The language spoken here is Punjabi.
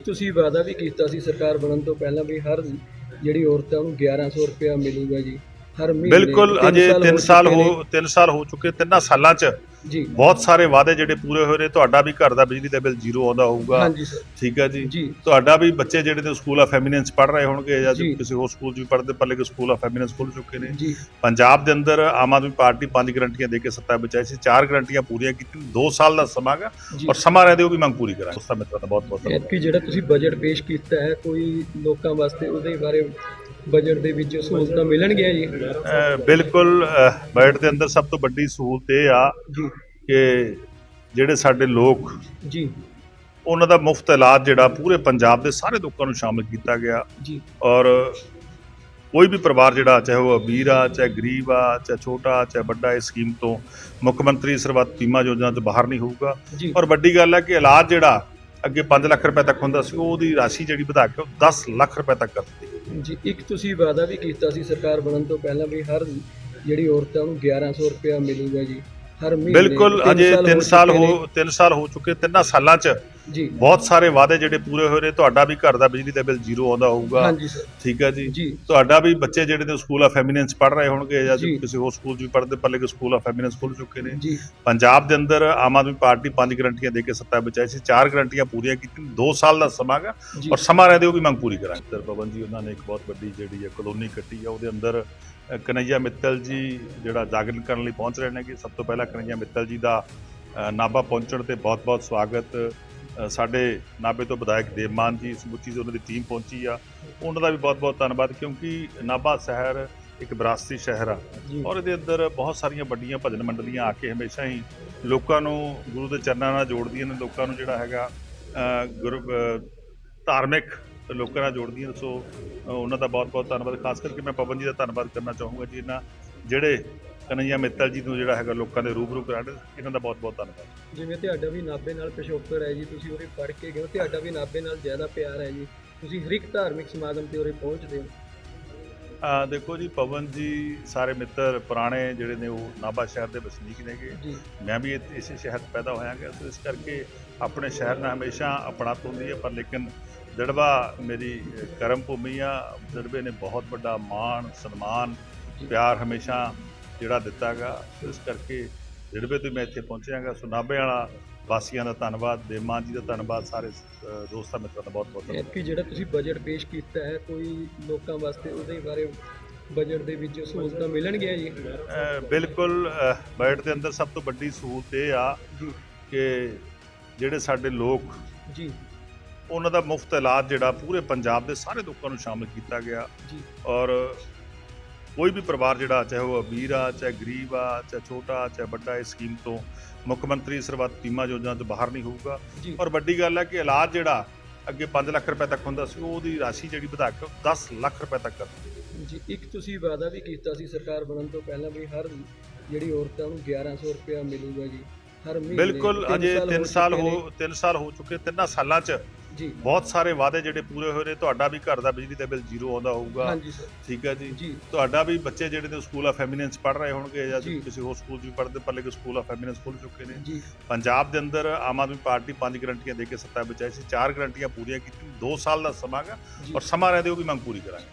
ਤੁਸੀਂ ਵਾਅਦਾ ਵੀ ਕੀਤਾ ਸੀ ਸਰਕਾਰ ਬਣਨ ਤੋਂ ਪਹਿਲਾਂ ਵੀ ਹਰ ਜਿਹੜੀ ਔਰਤ ਹੈ ਉਹਨੂੰ 1100 ਰੁਪਇਆ ਮਿਲੂਗਾ ਜੀ ਹਰ ਮਹੀਨੇ ਬਿਲਕੁਲ ਅਜੇ 3 ਸਾਲ ਹੋ 3 ਸਾਲ ਹੋ ਚੁੱਕੇ ਤਿੰਨਾਂ ਸਾਲਾਂ 'ਚ ਨੇ। ਜੀ। ਬਹੁਤ ਸਾਰੇ ਵਾਅਦੇ ਜਿਹੜੇ ਪੂਰੇ ਹੋਏ ਨੇ ਤੁਹਾਡਾ ਵੀ ਘਰ ਦਾ ਬਿਜਲੀ ਦਾ ਬਿੱਲ ਜ਼ੀਰੋ ਆਉਂਦਾ ਹੋਊਗਾ। ਹਾਂਜੀ ਸਰ। ਠੀਕ ਹੈ ਜੀ। ਤੁਹਾਡਾ ਵੀ ਬੱਚੇ ਜਿਹੜੇ ਨੇ ਸਕੂਲ ਆਫ ਐਮੀਨੈਂਸ ਪੜ੍ਹ ਰਹੇ ਹੋਣਗੇ ਜਾਂ। ਕਿਸੇ ਹੋਰ ਸਕੂਲ 'ਚ ਵੀ ਪੜ੍ਹਦੇ ਪਰ ਲੇਕਿਨ ਸਕੂਲ ਆਫ ਐਮੀਨੈਂਸ ਖੁੱਲ ਚੁੱਕੇ ਨੇ। ਜੀ। ਪੰਜਾਬ ਦੇ ਅੰਦਰ ਆਮ ਆਦਮੀ ਪਾਰਟੀ ਪੰਜ ਗਰੰਟੀਆਂ ਦੇ ਕੇ ਸੱਤਾ ਬਚਾਈ ਸੀ ਚਾਰ ਗਰੰਟੀਆਂ ਪੂਰੀਆਂ ਕੀਤੀਆਂ 2 ਸਾਲ ਦਾ ਸਮਾਂ ਗਾ ਜੀ। ਔਰ ਸਮਾਂ ਰਹਿੰਦੇ ਉਹ ਵੀ ਮੰਗ ਪੂਰੀ ਕਰਾਂਗੇ। ਉਸ ਦਾ ਮਿੱਤਰਾਂ ਦਾ ਬਹੁਤ ਬਹੁਤ ਧੰਨਵਾਦ ਐਤਕੀ ਜਿਹੜਾ ਤੁਸੀਂ ਬਜਟ ਪੇਸ਼ ਕੀਤਾ ਹੈ ਕੋਈ ਲੋਕਾਂ ਵਾਸਤੇ ਉਹਦੇ ਬਾਰੇ ਬਜਟ ਦੇ ਵਿੱਚ ਸਹੂਲਤਾਂ ਮਿਲਣਗੀਆਂ ਜੀ? ਬਿਲਕੁਲ ਬਜਟ ਦੇ ਅੰਦਰ ਸਭ ਤੋਂ ਵੱਡੀ ਸਹੂਲਤ ਇਹ ਆ ਕਿ ਜਿਹੜੇ ਸਾਡੇ ਲੋਕ ਜੀ। ਉਹਨਾਂ ਦਾ ਮੁਫਤ ਇਲਾਜ ਜਿਹੜਾ ਪੂਰੇ ਪੰਜਾਬ ਦੇ ਸਾਰੇ ਲੋਕਾਂ ਨੂੰ ਸ਼ਾਮਿਲ ਕੀਤਾ ਗਿਆ। ਜੀ। ਔਰ ਕੋਈ ਵੀ ਪਰਿਵਾਰ ਜਿਹੜਾ ਚਾਹੇ ਉਹ ਅਮੀਰ ਆ ਚਾਹੇ ਗਰੀਬ ਆ ਚਾਹੇ ਛੋਟਾ ਚਾਹੇ ਵੱਡਾ ਇਸ ਸਕੀਮ ਤੋਂ ਮੁੱਖ ਮੰਤਰੀ ਸਰਬੱਤ ਬੀਮਾ ਯੋਜਨਾ ਤੋਂ ਬਾਹਰ ਨਹੀਂ ਹੋਊਗਾ। ਔਰ ਵੱਡੀ ਗੱਲ ਹੈ ਕਿ ਇਲਾਜ ਜਿਹੜਾ ਅੱਗੇ 5 ਲੱਖ ਰੁਪਏ ਤੱਕ ਹੁੰਦਾ ਸੀ ਉਹਦੀ ਰਾਸ਼ੀ ਜਿਹੜੀ ਵਧਾ ਕੇ ਉਹ 10 ਲੱਖ ਰੁਪਏ ਤੱਕ ਕਰ ਦਿੱਤੀ ਜੀ ਇੱਕ ਤੁਸੀਂ ਵਾਅਦਾ ਵੀ ਕੀਤਾ ਸੀ ਸਰਕਾਰ ਬਣਨ ਤੋਂ ਪਹਿਲਾਂ ਵੀ ਹਰ ਜਿਹੜੀ ਔਰਤ ਉਹਨੂੰ 1100 ਰੁਪਇਆ ਮਿਲੂਗਾ ਜੀ ਹਰ ਮਹੀਨੇ ਬਿਲਕੁਲ ਅਜੇ 3 ਸਾਲ ਹੋ 3 ਸਾਲ ਹੋ ਚੁੱਕੇ ਤਿੰਨਾਂ ਸਾਲਾਂ 'ਚ ਨੇ। ਜੀ। ਬਹੁਤ ਸਾਰੇ ਵਾਅਦੇ ਜਿਹੜੇ ਪੂਰੇ ਹੋਏ ਨੇ ਤੁਹਾਡਾ ਵੀ ਘਰ ਦਾ ਬਿਜਲੀ ਦਾ ਬਿੱਲ ਜ਼ੀਰੋ ਆਉਂਦਾ ਹੋਊਗਾ। ਹਾਂਜੀ ਸਰ। ਠੀਕ ਹੈ ਜੀ। ਤੁਹਾਡਾ ਵੀ ਬੱਚੇ ਜਿਹੜੇ ਨੇ ਸਕੂਲ ਆਫ ਐਮੀਨੈਂਸ ਪੜ੍ਹ ਰਹੇ ਹੋਣਗੇ ਜਾਂ। ਕਿਸੇ ਹੋਰ ਸਕੂਲ 'ਚ ਵੀ ਪੜ੍ਹਦੇ ਪਰ ਲੇਕਿਨ ਸਕੂਲ ਆਫ ਐਮੀਨੈਂਸ ਖੁੱਲ ਚੁੱਕੇ ਨੇ। ਜੀ। ਪੰਜਾਬ ਦੇ ਅੰਦਰ ਆਮ ਆਦਮੀ ਪਾਰਟੀ ਪੰਜ ਗਰੰਟੀਆਂ ਦੇ ਕੇ ਸੱਤਾ ਬਚਾਈ ਸੀ ਚਾਰ ਗਰੰਟੀਆਂ ਪੂਰੀਆਂ ਕੀਤੀਆਂ 2 ਸਾਲ ਦਾ ਸਮਾਂ ਗਾ ਜੀ। ਔਰ ਸਮਾਂ ਰਹਿੰਦੇ ਉਹ ਵੀ ਮੰਗ ਪੂਰੀ ਕਰਾਂਗੇ। ਸਰ ਪਵਨ ਜੀ ਉਹਨਾਂ ਨੇ ਇੱਕ ਬਹੁਤ ਵੱਡੀ ਜਿਹੜੀ ਹੈ ਕਲੋਨੀ ਕੱਟੀ ਆ ਉਹਦੇ ਅੰਦਰ ਕਨਈਆ ਮਿੱਤਲ ਜੀ ਜਿਹੜਾ ਜਾਗਰਣ ਕਰਨ ਲਈ ਪਹੁੰਚ ਰਹੇ ਨੇ ਕਿ ਸਭ ਤੋਂ ਪਹਿਲਾਂ ਕਨਈਆ ਮਿੱਤਲ ਜੀ ਦਾ ਨਾਭਾ ਪਹੁੰਚਣ ਤੇ ਬਹੁਤ-ਬਹੁਤ ਸਵਾਗਤ। ਸਾਡੇ ਨਾਭੇ ਤੋਂ ਵਿਧਾਇਕ ਦੇਵਮਾਨ ਜੀ ਸਮੁੱਚੀ ਉਹਨਾਂ ਦੀ ਟੀਮ ਪਹੁੰਚੀ ਆ। ਉਹਨਾਂ ਦਾ ਵੀ ਬਹੁਤ-ਬਹੁਤ ਧੰਨਵਾਦ ਕਿਉਂਕਿ ਨਾਭਾ ਸ਼ਹਿਰ ਇੱਕ ਵਿਰਾਸਤੀ ਸ਼ਹਿਰ ਆ ਜੀ। ਔਰ ਇਹਦੇ ਅੰਦਰ ਬਹੁਤ ਸਾਰੀਆਂ ਵੱਡੀਆਂ ਭਜਨ ਮੰਡਲੀਆਂ ਆ ਕੇ ਹਮੇਸ਼ਾ ਹੀ ਲੋਕਾਂ ਨੂੰ ਗੁਰੂ ਦੇ ਚਰਨਾਂ ਨਾਲ ਜੋੜਦੀਆਂ ਨੇ ਲੋਕਾਂ ਨੂੰ ਜਿਹੜਾ ਹੈਗਾ ਗੁਰੂ ਧਾਰਮਿਕ ਲੋਕਾਂ ਨਾਲ ਜੋੜਦੀਆਂ ਸੋ ਉਹਨਾਂ ਦਾ ਬਹੁਤ ਬਹੁਤ ਧੰਨਵਾਦ। ਖਾਸ ਕਰਕੇ ਮੈਂ ਪਵਨ ਜੀ ਦਾ ਧੰਨਵਾਦ ਕਰਨਾ ਚਾਹੂੰਗਾ ਜੀ ਇਹਨਾਂ ਜਿਹੜੇ ਕਨਈਆ ਮਿੱਤਲ ਜੀ ਨੂੰ ਜਿਹੜਾ ਹੈਗਾ ਲੋਕਾਂ ਦੇ ਰੂਬਰੂ ਕਰਾਣੇ ਇਹਨਾਂ ਦਾ ਬਹੁਤ ਬਹੁਤ ਧੰਨਵਾਦ। ਜਿਵੇਂ ਤੁਹਾਡਾ ਵੀ ਨਾਭੇ ਨਾਲ ਪਿਛੋਕੜ ਹੈ ਜੀ ਤੁਸੀਂ ਉਹਦੇ ਪੜ੍ਹ ਕੇ ਗਏ ਹੋ ਤੁਹਾਡਾ ਵੀ ਨਾਭੇ ਨਾਲ ਜ਼ਿਆਦਾ ਪਿਆਰ ਹੈ ਜੀ। ਤੁਸੀਂ ਹਰ ਇੱਕ ਧਾਰਮਿਕ ਸਮਾਗਮ ਤੇ ਉਹਦੇ ਪਹੁੰਚਦੇ ਹੋ। ਅ, ਦੇਖੋ ਜੀ ਪਵਨ ਜੀ ਸਾਰੇ ਮਿੱਤਰ ਪੁਰਾਣੇ ਜਿਹੜੇ ਨੇ ਉਹ ਨਾਭਾ ਸ਼ਹਿਰ ਦੇ ਵਸਨੀਕ ਨੇਗੇ। ਜੀ। ਮੈਂ ਵੀ ਇ- ਇਸੇ ਸ਼ਹਿਰ 'ਚ ਪੈਦਾ ਹੋਇਆ ਗਿਆ ਸੋ ਇਸ ਕਰਕੇ ਆਪਣੇ ਸ਼ਹਿਰ ਨਾਲ ਹਮੇਸ਼ਾ ਆਪਣਤ ਹੁੰਦੀ ਹੈ ਪਰ ਲੇਕਿਨ ਦੜਵਾ ਮੇਰੀ ਅ, ਕਰਮ ਭੂਮੀ ਆ ਦੜਵੇ ਨੇ ਬਹੁਤ ਵੱਡਾ ਮਾਣ ਸਨਮਾਨ। ਪਿਆਰ ਹਮੇਸ਼ਾ ਜਿਹੜਾ ਦਿੱਤਾਗਾ ਇਸ ਕਰਕੇ ਦੜਵੇ ਤੋਂ ਮੈਂ ਇੱਥੇ ਪਹੁੰਚਿਆਗਾ ਸੋ ਨਾਭੇ ਵਾਲਾ ਵਾਸੀਆਂ ਦਾ ਧੰਨਵਾਦ ਦੇਮਾਨ ਜੀ ਦਾ ਧੰਨਵਾਦ ਸਾਰੇ ਦੋਸਤਾਂ ਮਿੱਤਰਾਂ ਦਾ ਬਹੁਤ ਬਹੁਤ ਧੰਨਵਾਦ। ਐਤਕੀ ਜਿਹੜਾ ਤੁਸੀਂ ਬਜਟ ਪੇਸ਼ ਕੀਤਾ ਹੈ ਕੋਈ ਲੋਕਾਂ ਵਾਸਤੇ ਉਹਦੇ ਬਾਰੇ ਬਜਟ ਦੇ ਵਿੱਚ ਸਹੂਲਤਾਂ ਮਿਲਣਗੀਆਂ ਜੀ? ਬਿਲਕੁਲ ਬਜਟ ਦੇ ਅੰਦਰ ਸਭ ਤੋਂ ਵੱਡੀ ਸਹੂਲਤ ਇਹ ਆ ਕਿ ਜਿਹੜੇ ਸਾਡੇ ਲੋਕ ਜੀ। ਉਹਨਾਂ ਦਾ ਮੁਫਤ ਇਲਾਜ ਜਿਹੜਾ ਪੂਰੇ ਪੰਜਾਬ ਦੇ ਸਾਰੇ ਲੋਕਾਂ ਨੂੰ ਸ਼ਾਮਿਲ ਕੀਤਾ ਗਿਆ। ਜੀ। ਔਰ ਕੋਈ ਵੀ ਪਰਿਵਾਰ ਜਿਹੜਾ ਚਾਹੇ ਉਹ ਅਮੀਰ ਆ ਚਾਹੇ ਗਰੀਬ ਆ ਚਾਹੇ ਛੋਟਾ ਚਾਹੇ ਵੱਡਾ ਇਸ ਸਕੀਮ ਤੋਂ ਮੁੱਖ ਮੰਤਰੀ ਸਰਬੱਤ ਬੀਮਾ ਯੋਜਨਾ ਤੋਂ ਬਾਹਰ ਨਹੀਂ ਹੋਊਗਾ। ਔਰ ਵੱਡੀ ਗੱਲ ਹੈ ਕਿ ਇਲਾਜ ਜਿਹੜਾ ਅੱਗੇ 5 ਲੱਖ ਰੁਪਏ ਤੱਕ ਹੁੰਦਾ ਸੀ ਉਹਦੀ ਰਾਸ਼ੀ ਜਿਹੜੀ ਵਧਾ ਕੇ 10 ਲੱਖ ਰੁਪਏ ਤੱਕ ਕਰ ਜੀ ਇੱਕ ਤੁਸੀਂ ਵਾਅਦਾ ਵੀ ਕੀਤਾ ਸੀ ਸਰਕਾਰ ਬਣਨ ਤੋਂ ਪਹਿਲਾਂ ਵੀ ਹਰ ਜਿਹੜੀ ਔਰਤ ਉਹਨੂੰ 1100 ਰੁਪਇਆ ਮਿਲੂਗਾ ਜੀ ਹਰ ਮਹੀਨੇ। ਬਿਲਕੁਲ ਅਜੇ 3 ਸਾਲ ਹੋ 3 ਸਾਲ ਹੋ ਚੁੱਕੇ ਤਿੰਨਾਂ ਸਾਲਾਂ 'ਚ ਨੇ। ਜੀ। ਬਹੁਤ ਸਾਰੇ ਵਾਅਦੇ ਜਿਹੜੇ ਪੂਰੇ ਹੋਏ ਨੇ ਤੁਹਾਡਾ ਵੀ ਘਰ ਦਾ ਬਿਜਲੀ ਦਾ ਬਿੱਲ ਜ਼ੀਰੋ ਆਉਂਦਾ ਹੋਊਗਾ। ਹਾਂਜੀ ਸਰ। ਠੀਕ ਹੈ ਜੀ। ਜੀ। ਤੁਹਾਡਾ ਵੀ ਬੱਚੇ ਜਿਹੜੇ ਨੇ ਸਕੂਲ ਆਫ ਐਮੀਨੈਂਸ ਪੜ੍ਹ ਰਹੇ ਹੋਣਗੇ ਜਾਂ ਜੀ। ਕਿਸੇ ਹੋਰ ਸਕੂਲ 'ਚ ਵੀ ਪੜ੍ਹਦੇ ਪਰ ਲੇਕਿਨ ਸਕੂਲ ਆਫ ਐਮੀਨੈਂਸ ਖੁੱਲ ਚੁੱਕੇ ਨੇ। ਜੀ। ਪੰਜਾਬ ਦੇ ਅੰਦਰ ਆਮ ਆਦਮੀ ਪਾਰਟੀ ਪੰਜ ਗਰੰਟੀਆਂ ਦੇ ਕੇ ਸੱਤਾ ਬਚਾਈ ਸੀ ਚਾਰ ਗਰੰਟੀਆਂ ਪੂਰੀਆਂ ਕੀਤੀਆਂ। 2 ਸਾਲ ਦਾ ਸਮਾਂ ਗਾ ਜੀ। ਔਰ ਸਮਾਂ ਰਹਿੰਦੇ ਉਹ ਵੀ ਮੰਗ ਪੂਰੀ ਕਰਾਂਗੇ।